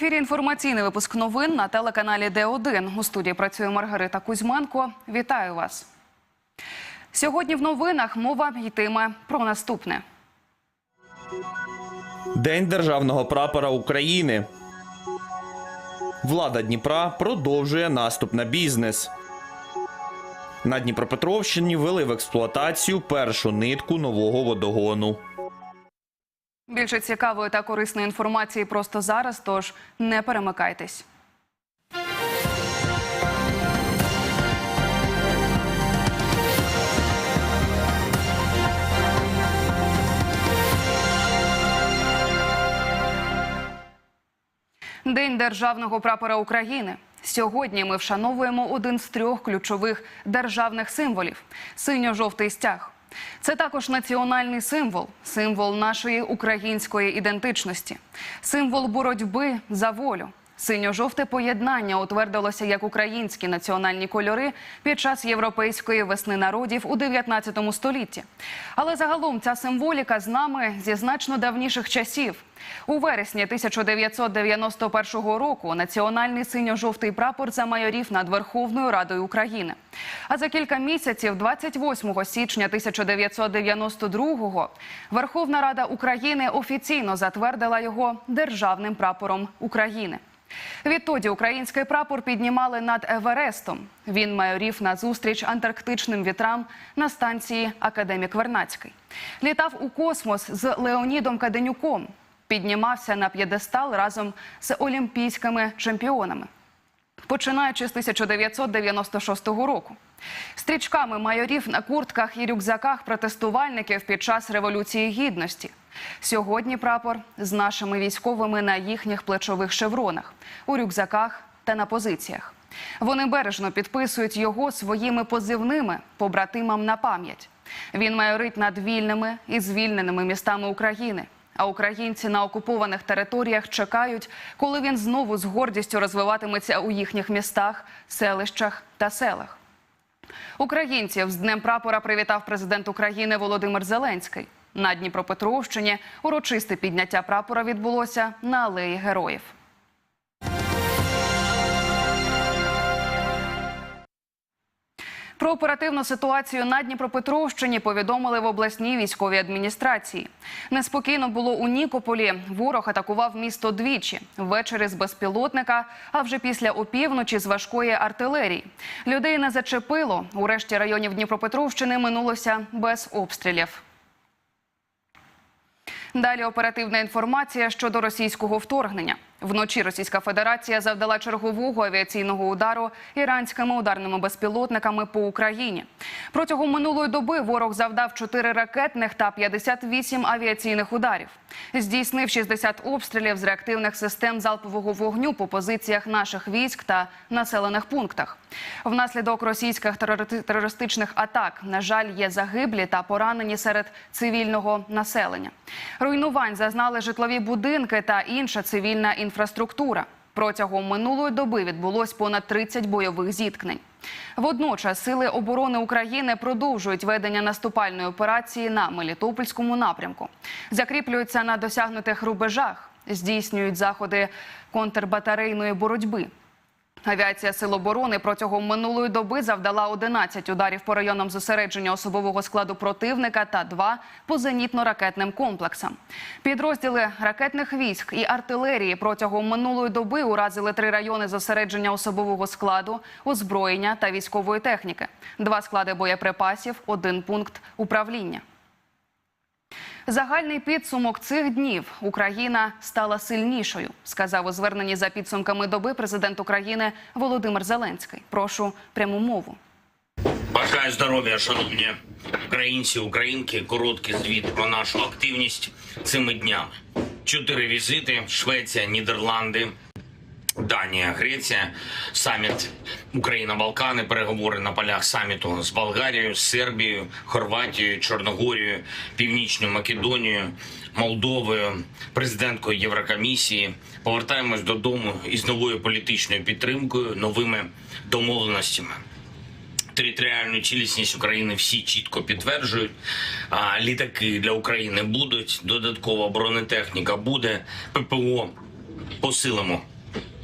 ефірі інформаційний випуск новин на телеканалі Д1. У студії працює Маргарита Кузьменко. Вітаю вас. Сьогодні в новинах мова йтиме про наступне. День державного прапора України. Влада Дніпра продовжує наступ на бізнес. На Дніпропетровщині ввели в експлуатацію першу нитку нового водогону. Більше цікавої та корисної інформації просто зараз, тож не перемикайтесь. День державного прапора України. Сьогодні ми вшановуємо один з трьох ключових державних символів синьо-жовтий стяг. Це також національний символ, символ нашої української ідентичності, символ боротьби за волю. Синьо-жовте поєднання утвердилося як українські національні кольори під час європейської весни народів у 19 столітті. Але загалом ця символіка з нами зі значно давніших часів. У вересні 1991 року національний синьо-жовтий прапор замайорів над Верховною Радою України. А за кілька місяців, 28 січня 1992-го, Верховна Рада України офіційно затвердила його державним прапором України. Відтоді український прапор піднімали над Еверестом. Він майорів на зустріч антарктичним вітрам на станції Академік Вернацький. Літав у космос з Леонідом Каденюком. Піднімався на п'єдестал разом з олімпійськими чемпіонами. Починаючи з 1996 року. Стрічками майорів на куртках і рюкзаках протестувальників під час Революції Гідності. Сьогодні прапор з нашими військовими на їхніх плечових шевронах, у рюкзаках та на позиціях. Вони бережно підписують його своїми позивними побратимам на пам'ять. Він майорить над вільними і звільненими містами України. А українці на окупованих територіях чекають, коли він знову з гордістю розвиватиметься у їхніх містах, селищах та селах. Українців з Днем прапора привітав президент України Володимир Зеленський. На Дніпропетровщині урочисте підняття прапора відбулося на алеї героїв. Про оперативну ситуацію на Дніпропетровщині повідомили в обласній військовій адміністрації. Неспокійно було у Нікополі. Ворог атакував місто двічі ввечері з безпілотника, а вже після опівночі з важкої артилерії. Людей не зачепило. У решті районів Дніпропетровщини минулося без обстрілів. Далі оперативна інформація щодо російського вторгнення. Вночі Російська Федерація завдала чергового авіаційного удару іранськими ударними безпілотниками по Україні. Протягом минулої доби ворог завдав 4 ракетних та 58 авіаційних ударів. Здійснив 60 обстрілів з реактивних систем залпового вогню по позиціях наших військ та населених пунктах. Внаслідок російських терористичних атак, на жаль, є загиблі та поранені серед цивільного населення. Руйнувань зазнали житлові будинки та інша цивільна інфраструктура. Протягом минулої доби відбулось понад 30 бойових зіткнень. Водночас сили оборони України продовжують ведення наступальної операції на Мелітопольському напрямку, закріплюються на досягнутих рубежах, здійснюють заходи контрбатарейної боротьби. Авіація Сил оборони протягом минулої доби завдала 11 ударів по районам зосередження особового складу противника та два по зенітно-ракетним комплексам. Підрозділи ракетних військ і артилерії протягом минулої доби уразили три райони зосередження особового складу, озброєння та військової техніки, два склади боєприпасів, один пункт управління. Загальний підсумок цих днів Україна стала сильнішою, сказав у зверненні за підсумками доби президент України Володимир Зеленський. Прошу пряму мову. Бажаю здоров'я, шановні українці, українки. Короткий звіт про нашу активність цими днями. Чотири візити: Швеція, Нідерланди, Данія, Греція, саміт Україна-Балкани, переговори на полях саміту з Болгарією, Сербією, Хорватією, Чорногорією, Північною Македонією, Молдовою, президенткою Єврокомісії. Повертаємось додому із новою політичною підтримкою, новими домовленостями територіальну цілісність України всі чітко підтверджують. А, літаки для України будуть, додаткова бронетехніка буде, ППО посилимо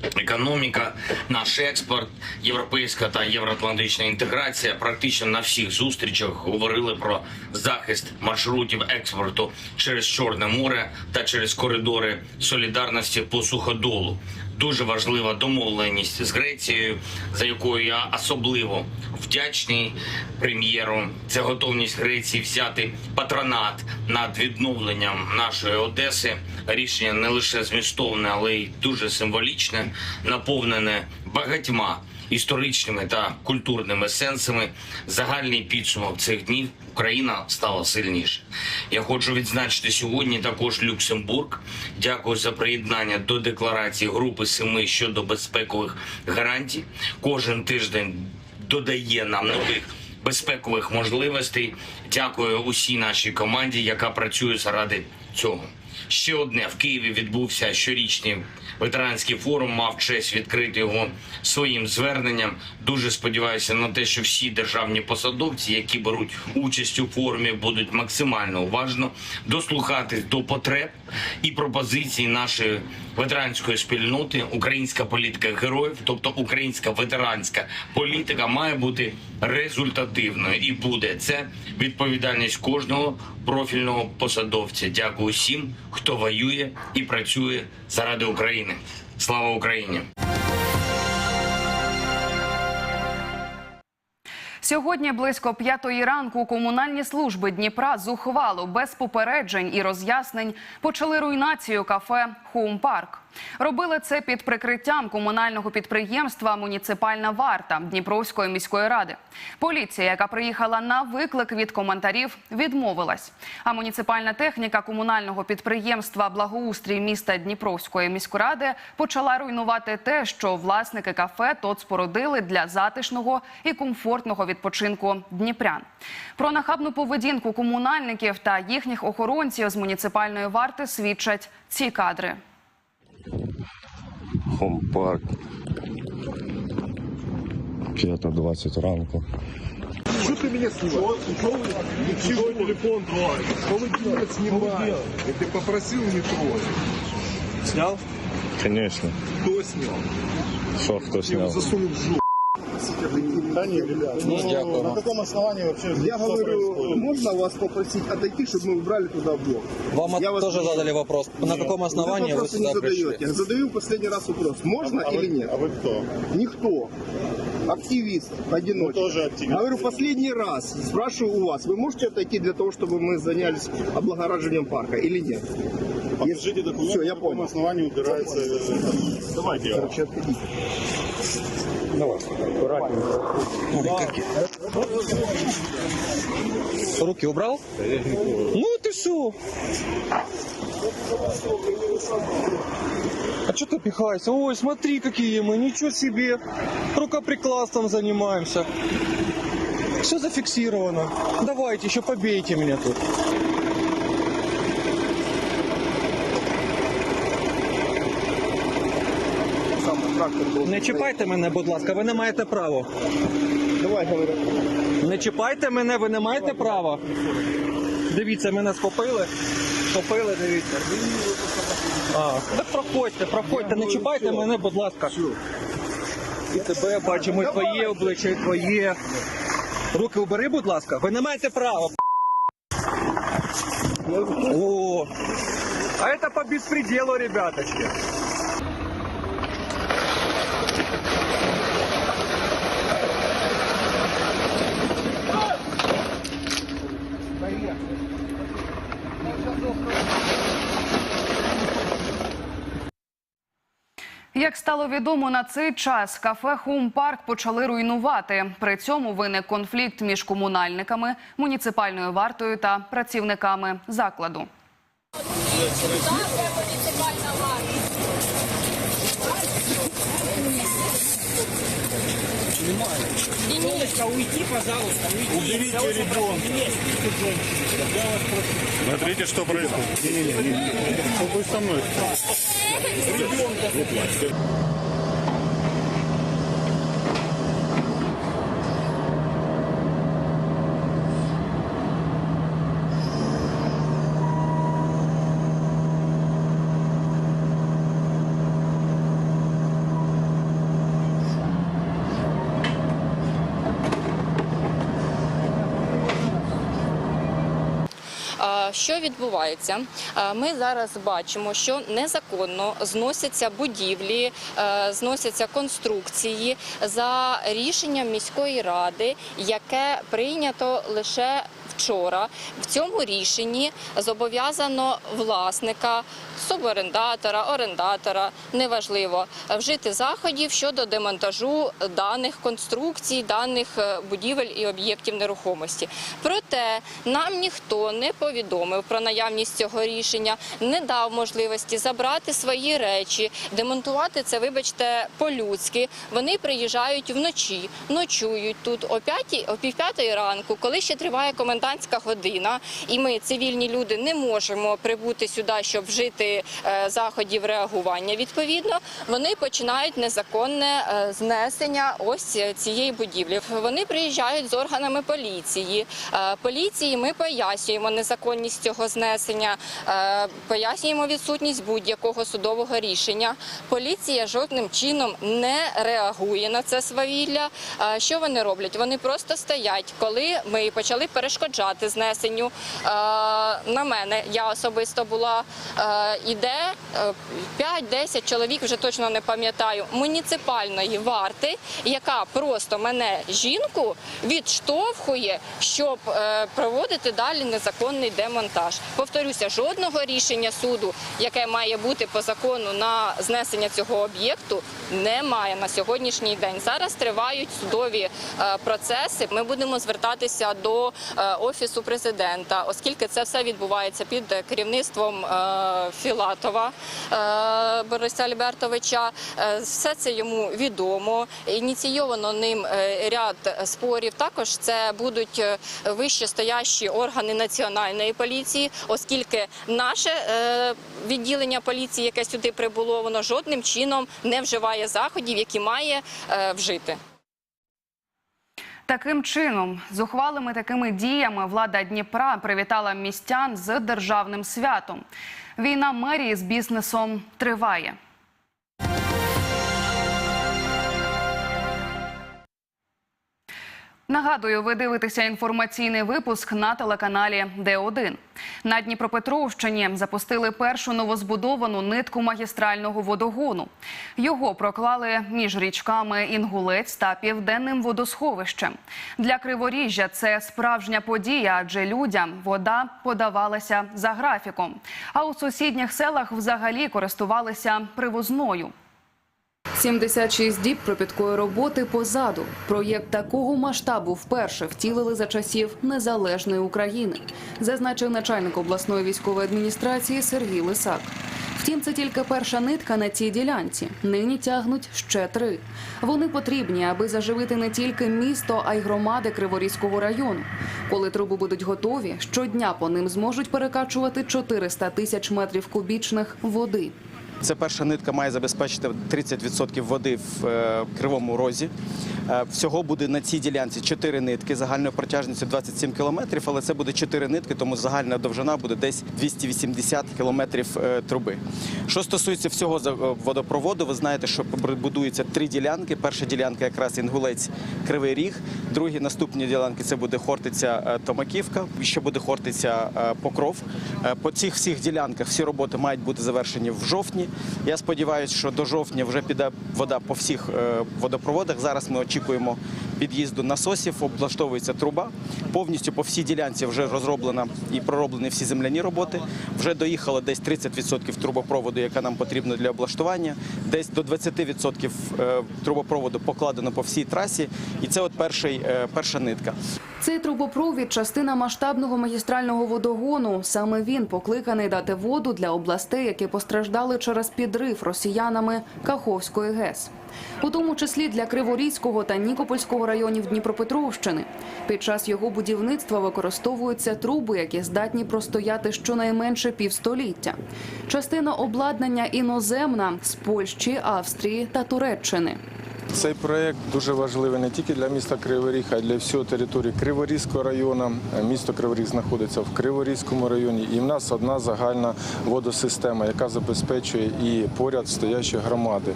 економіка, наш експорт, європейська та євроатлантична інтеграція. Практично на всіх зустрічах говорили про захист маршрутів експорту через Чорне море та через коридори солідарності по суходолу. Дуже важлива домовленість з Грецією, за якою я особливо вдячний прем'єру. Це готовність Греції взяти патронат над відновленням нашої Одеси. Рішення не лише змістовне, але й дуже символічне, наповнене багатьма історичними та культурними сенсами. Загальний підсумок цих днів Україна стала сильніше. Я хочу відзначити сьогодні також Люксембург. Дякую за приєднання до декларації Групи Семи щодо безпекових гарантій. Кожен тиждень додає нам нових безпекових можливостей. Дякую усій нашій команді, яка працює заради цього. Ще одне в Києві відбувся щорічний ветеранський форум. Мав честь відкрити його своїм зверненням. Дуже сподіваюся на те, що всі державні посадовці, які беруть участь у форумі, будуть максимально уважно дослухатись до потреб і пропозицій нашої ветеранської спільноти. Українська політика героїв, тобто українська ветеранська політика, має бути результативною і буде це відповідальність кожного профільного посадовця. Дякую всім, хто воює і працює заради України. Слава Україні! Сьогодні близько п'ятої ранку комунальні служби Дніпра зухвало без попереджень і роз'яснень почали руйнацію кафе Хоум Парк. Робили це під прикриттям комунального підприємства Муніципальна варта Дніпровської міської ради. Поліція, яка приїхала на виклик від коментарів, відмовилась. А муніципальна техніка комунального підприємства Благоустрій міста Дніпровської міськради почала руйнувати те, що власники кафе тут спорудили для затишного і комфортного відпочинку дніпрян. Про нахабну поведінку комунальників та їхніх охоронців з муніципальної варти свідчать ці кадри. Хомпарк. 5.20 ранку. Что ты меня снимаешь? Чего телефон твой? Что вы меня снимаете? Я ты попросил не трогать. Снял? Конечно. Кто снял? Что, кто Я его снял? засунул в жопу. Да нет, ребят, ну, на каком основании вообще Я что говорю, происходит? можно вас попросить отойти, чтобы мы убрали туда блок? Вам Я от- вас тоже прошу. задали вопрос. На каком основании вы вы вопросы не сюда пришли? задаете. Задаю последний раз вопрос. Можно А или вы, нет? а вы кто? Никто. Активист, одиночка. Мы тоже активисты. Говорю, последний раз спрашиваю у вас, вы можете отойти для того, чтобы мы занялись облагораживанием парка или нет? Покажите документы, Все, я на каком понял. основании убирается... Давайте я. Короче, отойдите. Руки убрал? Ну ты шо? А что ты пихаешься? Ой, смотри, какие мы, ничего себе. Рукоприкладством занимаемся. Все зафиксировано. Давайте, еще побейте меня тут. Не чіпайте мене, будь ласка, ви не маєте права. Давай, говорю. Не чіпайте мене, ви не маєте права. Дивіться, мене схопили. Схопили, дивіться. А, так проходьте, проходьте, не чіпайте мене, будь ласка. І тебе бачимо, і твоє обличчя, і твоє. Руки убери, будь ласка. Ви не маєте права. О, а это по беспределу, ребяточки. Як стало відомо на цей час, кафе Хоум Парк почали руйнувати. При цьому виник конфлікт між комунальниками, муніципальною вартою та працівниками закладу. Снимаю. Солнышко, уйди, пожалуйста, уйди. Уберите Солнышко, ребенка. Смотрите, что происходит. Не-не-не, что будет со мной? Ребенка. Що відбувається? Е, Ми зараз бачимо, що незаконно зносяться будівлі, е, зносяться конструкції за рішенням міської ради, яке прийнято лише вчора. В цьому рішенні зобов'язано власника, суборендатора, орендатора, неважливо, вжити заходів щодо демонтажу даних конструкцій, даних е, будівель і об'єктів нерухомості. Проте нам ніхто не повідомив про наявність цього рішення, не дав можливості забрати свої речі, демонтувати це, вибачте, по-людськи. Вони приїжджають вночі, ночують тут о п'ятій, о півп'ятої ранку, коли ще триває комендантська година, і ми, цивільні люди, не можемо прибути сюди, щоб вжити е, заходів реагування. Відповідно, вони починають незаконне е, знесення ось цієї будівлі. Вони приїжджають з органами поліції. Е, Поліції ми пояснюємо незаконність цього знесення, пояснюємо відсутність будь-якого судового рішення. Поліція жодним чином не реагує на це свавілля. Що вони роблять? Вони просто стоять, коли ми почали перешкоджати знесенню. Е, На мене я особисто була е, іде е, 5-10 чоловік, вже точно не пам'ятаю, муніципальної варти, яка просто мене жінку відштовхує, щоб е, проводити далі незаконний демонтаж. Повторюся, жодного рішення суду, яке має бути по закону на знесення цього об'єкту, немає на сьогоднішній день. Зараз тривають судові е, процеси. Ми будемо звертатися до е, офісу президента, оскільки це все відбувається під керівництвом е, Філатова е, Бориса Альбертовича. Е, Все це йому відомо. Ініційовано ним ряд спорів. Також це будуть е, вище стоящі органи національної поліції, оскільки наше відділення поліції, яке сюди прибуло, воно жодним чином не вживає заходів, які має вжити. Таким чином, з ухвалими такими діями влада Дніпра привітала містян з державним святом. Війна мерії з бізнесом триває. Нагадую, ви дивитеся інформаційний випуск на телеканалі Д1. На Дніпропетровщині запустили першу новозбудовану нитку магістрального водогону. Його проклали між річками Інгулець та Південним водосховищем. Для Криворіжжя це справжня подія, адже людям вода подавалася за графіком. А у сусідніх селах взагалі користувалися привозною. 76 діб кропіткої роботи позаду. Проєкт такого масштабу вперше втілили за часів незалежної України, зазначив начальник обласної військової адміністрації Сергій Лисак. Втім, це тільки перша нитка на цій ділянці. Нині тягнуть ще три. Вони потрібні, аби заживити не тільки місто, а й громади Криворізького району. Коли труби будуть готові, щодня по ним зможуть перекачувати 400 тисяч метрів кубічних води. Це перша нитка має забезпечити 30% води в е, кривому розі. Е, Всього буде на цій ділянці 4 нитки загальною протяжністю 27 кілометрів, але це буде 4 нитки, тому загальна довжина буде десь 280 кілометрів е, труби. Що стосується всього водопроводу, ви знаєте, що будується три ділянки. Перша ділянка якраз Інгулець Кривий Ріг, другі наступні ділянки це буде Хортиця Томаківка, ще буде Хортиця Покров. По цих всіх ділянках всі роботи мають бути завершені в жовтні. Я сподіваюся, що до жовтня вже піде вода по всіх е, водопроводах. Зараз ми очікуємо під'їзду насосів, облаштовується труба. Повністю по всій ділянці вже розроблена і пророблені всі земляні роботи. Вже доїхало десь 30% трубопроводу, яка нам потрібна для облаштування. Десь до 20% е, трубопроводу покладено по всій трасі. І це от перший, е, перша нитка. Цей трубопровід частина масштабного магістрального водогону. Саме він покликаний дати воду для областей, які постраждали через підрив росіянами Каховської ГЕС. У тому числі для Криворізького та Нікопольського районів Дніпропетровщини. Під час його будівництва використовуються труби, які здатні простояти щонайменше півстоліття. Частина обладнання іноземна з Польщі, Австрії та Туреччини. Цей проект дуже важливий не тільки для міста Кривий Ріг, а й для всього території Криворізького району. Місто Кривий Ріг знаходиться в Криворізькому районі, і в нас одна загальна водосистема, яка забезпечує і поряд стоячі громади.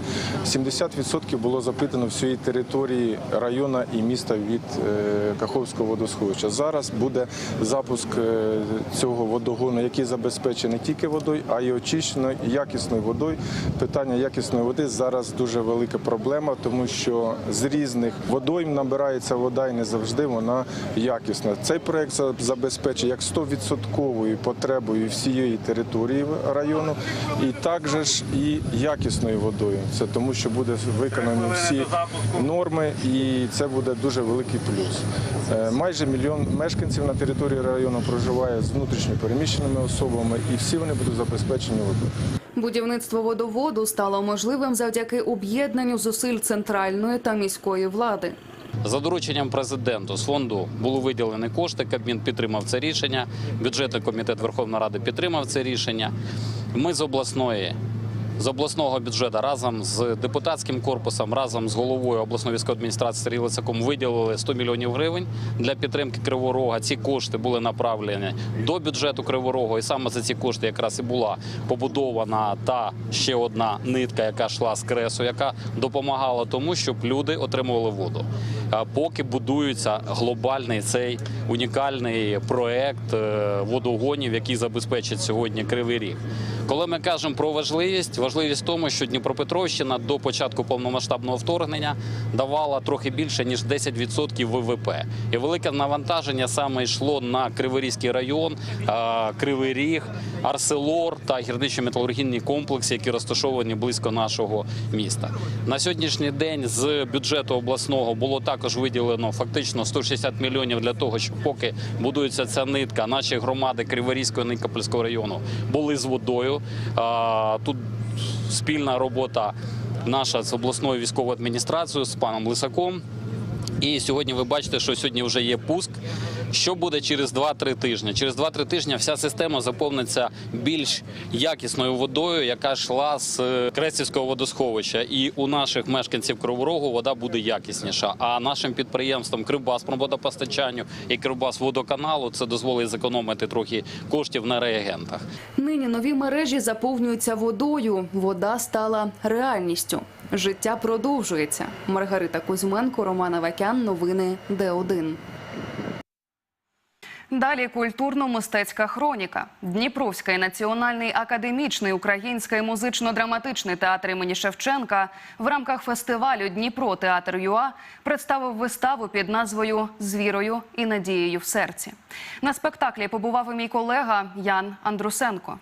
70% було запитано всієї території району і міста від е, Каховського водосховища. Зараз буде запуск е, цього водогону, який забезпечений не тільки водою, а й очищеною якісною водою. Питання якісної води зараз дуже велика проблема, тому що з різних водойм набирається вода і не завжди вона якісна. Цей проект забезпечує як 100% потребою всієї території району, і також і якісною водою. Це тому, що буде виконані всі норми, і це буде дуже великий плюс. Е, Майже мільйон мешканців на території району проживає з внутрішньо переміщеними особами, і всі вони будуть забезпечені водою. Будівництво водоводу стало можливим завдяки об'єднанню зусиль центральної та міської влади. За дорученням президенту з фонду були виділені кошти. Кабмін підтримав це рішення. Бюджетний комітет Верховної Ради підтримав це рішення. Ми з обласної. З обласного бюджету разом з депутатським корпусом, разом з головою обласної військової адміністрації Сергієм Лисаком виділили 100 мільйонів гривень для підтримки Кривого Рога. Ці кошти були направлені до бюджету Кривого Рогу. І саме за ці кошти якраз і була побудована та ще одна нитка, яка йшла з кресу, яка допомагала тому, щоб люди отримували воду. Поки будується глобальний цей унікальний проект е, водогонів, який забезпечить сьогодні Кривий Ріг. Коли ми кажемо про важливість, важливість в тому, що Дніпропетровщина до початку повномасштабного вторгнення давала трохи більше ніж 10% ВВП. І велике навантаження саме йшло на Криворізький район, Кривий Ріг, Арселор та гірничо-металургійні комплекси, які розташовані близько нашого міста. На сьогоднішній день з бюджету обласного було також виділено фактично 160 мільйонів для того, щоб поки будується ця нитка, наші громади Криворізького Никопольського району були з водою. Тут спільна робота наша з обласною військовою адміністрацією з паном Лисаком. І сьогодні ви бачите, що сьогодні вже є пуск. Що буде через 2-3 тижні? Через 2-3 тижні вся система заповниться більш якісною водою, яка йшла з е, Кресівського водосховища. І у наших мешканців Кривого Рогу вода буде якісніша. А нашим підприємствам Кривбас водопостачанню і Кривбас водоканалу це дозволить зекономити трохи коштів на реагентах. Нині нові мережі заповнюються водою. Вода стала реальністю. Життя продовжується. Маргарита Кузьменко, Роман Авакян. Новини Д1. Далі культурно-мистецька хроніка. Дніпровський національний академічний український музично-драматичний театр імені Шевченка в рамках фестивалю Дніпро театр ЮА представив виставу під назвою З вірою і надією в серці. На спектаклі побував і мій колега Ян Андрусенко.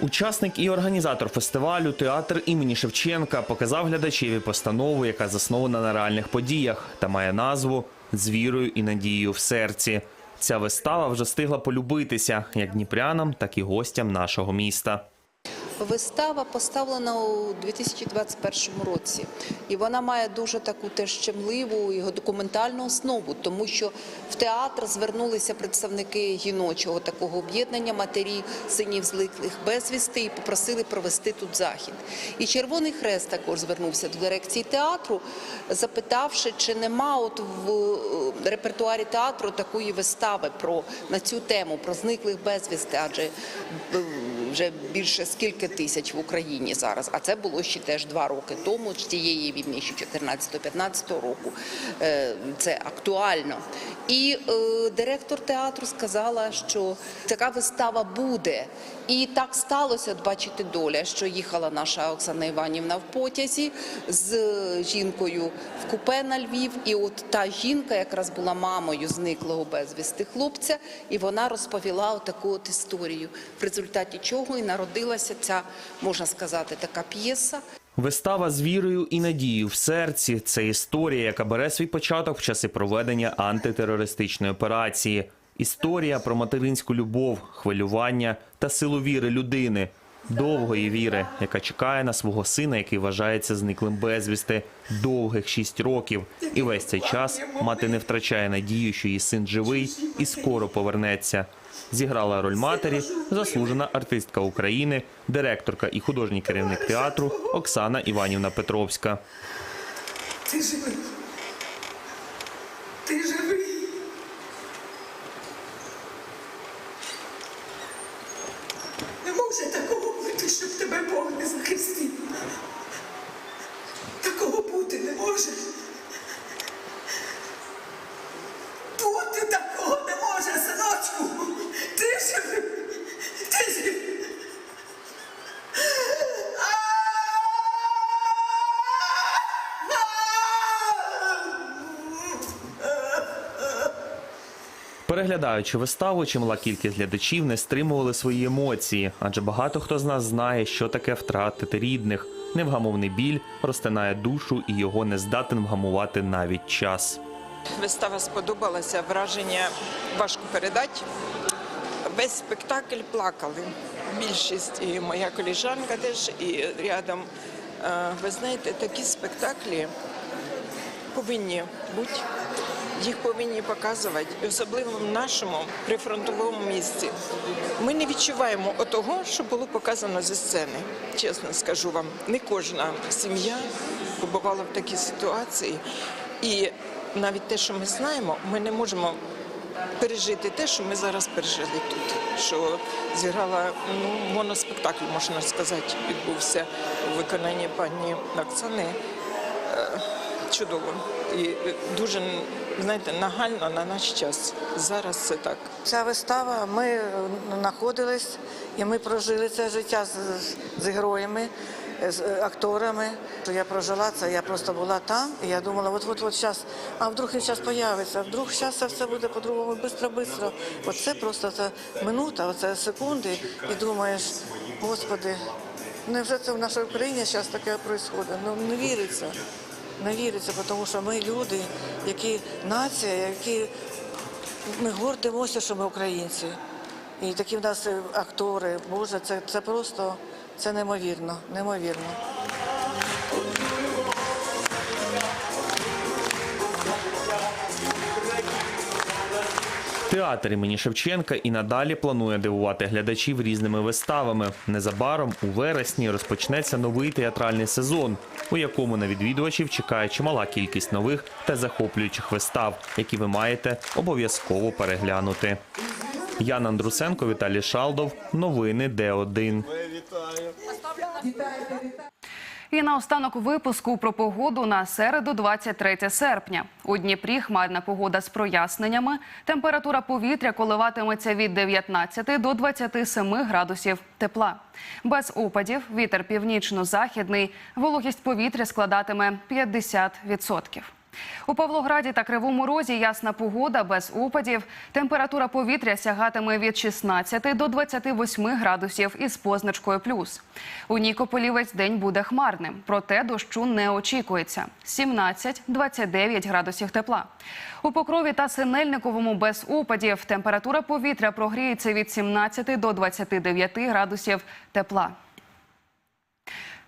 Учасник і організатор фестивалю Театр імені Шевченка показав глядачеві постанову, яка заснована на реальних подіях та має назву З вірою і надією в серці. Ця вистава вже встигла полюбитися як дніпрянам, так і гостям нашого міста. Вистава поставлена у 2021 році, і вона має дуже таку теж щемливу і документальну основу, тому що в театр звернулися представники жіночого такого об'єднання матері синів зниклих безвісти і попросили провести тут захід. І Червоний Хрест також звернувся до дирекції театру, запитавши, чи нема от в е, репертуарі театру такої вистави про на цю тему про зниклих безвісти, адже е, вже більше скільки тисяч в Україні зараз. А це було ще теж два роки тому, з тієї війни, ще 14-15 року. Е, Це актуально. І е, директор театру сказала, що така вистава буде. І так сталося, бачите, доля, що їхала наша Оксана Іванівна в потязі з жінкою в купе на Львів. І от та жінка якраз була мамою зниклого безвісти хлопця, і вона розповіла таку от історію, в результаті чого і народилася ця, можна сказати, така п'єса. Вистава з вірою і надією в серці це історія, яка бере свій початок в часи проведення антитерористичної операції. Історія про материнську любов, хвилювання та силу віри людини, довгої віри, яка чекає на свого сина, який вважається зниклим безвісти, довгих шість років. І весь цей час мати не втрачає надію, що її син живий і скоро повернеться. Зіграла роль матері заслужена артистка України, директорка і художній керівник театру Оксана Іванівна Петровська. Ти живий. Ти живий. Не може такого бути, щоб тебе Бог не захистив. Такого бути не може. Бути такого не може, синочку. Ти живий. Ти живий. Переглядаючи виставу, чимала кількість глядачів не стримували свої емоції, адже багато хто з нас знає, що таке втратити рідних. Невгамовний біль розтинає душу і його не здатен вгамувати навіть час. Вистава сподобалася, враження важко передати. Весь спектакль плакали. Більшість і моя коліжанка теж, і рядом. Е, Ви знаєте, такі спектаклі повинні бути. Їх повинні показувати, особливо в нашому прифронтовому місці. Ми не відчуваємо отого, що було показано зі сцени. Чесно скажу вам, не кожна сім'я побувала в такій ситуації. І навіть те, що ми знаємо, ми не можемо пережити те, що ми зараз пережили тут. Що зіграла ну, моноспектакль, можна сказати, відбувся у виконанні пані Оксани. Е, Чудово і дуже знаєте, нагально на наш час. Зараз це так. Ця вистава, ми е, знаходились і ми прожили це життя з, з- героями, е, з е, акторами. Я прожила це, я просто була там, і я думала, от от от зараз, а вдруг він зараз появиться, вдруг зараз це все буде по-другому, швидко-швидко. Оце просто це минута, оце секунди, і думаєш, господи, невже це в нашій Україні зараз таке відбувається? Ну не віриться. Не віриться, тому що ми люди, які нація, які ми гордимося, що ми українці. І такі в нас актори. Боже, це, це просто це неймовірно, неймовірно. Театр імені Шевченка і надалі планує дивувати глядачів різними виставами. Незабаром у вересні розпочнеться новий театральний сезон, у якому на відвідувачів чекає чимала кількість нових та захоплюючих вистав, які ви маєте обов'язково переглянути. Ян Андрусенко, Віталій Шалдов. Новини Д1. І на останок випуску про погоду на середу, 23 серпня. У Дніпрі хмарна погода з проясненнями. Температура повітря коливатиметься від 19 до 27 градусів тепла. Без опадів вітер північно-західний, вологість повітря складатиме 50%. У Павлограді та Кривому Розі ясна погода без опадів. Температура повітря сягатиме від 16 до 28 градусів із позначкою плюс. У Нікополі весь день буде хмарним, проте дощу не очікується. 17-29 градусів тепла. У Покрові та Синельниковому без опадів температура повітря прогріється від 17 до 29 градусів тепла.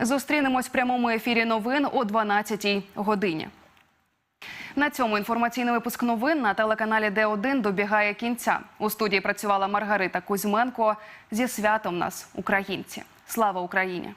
Зустрінемось в прямому ефірі новин о 12-й годині. На цьому інформаційний випуск новин на телеканалі Д1 добігає кінця. У студії працювала Маргарита Кузьменко. Зі святом нас, українці. Слава Україні!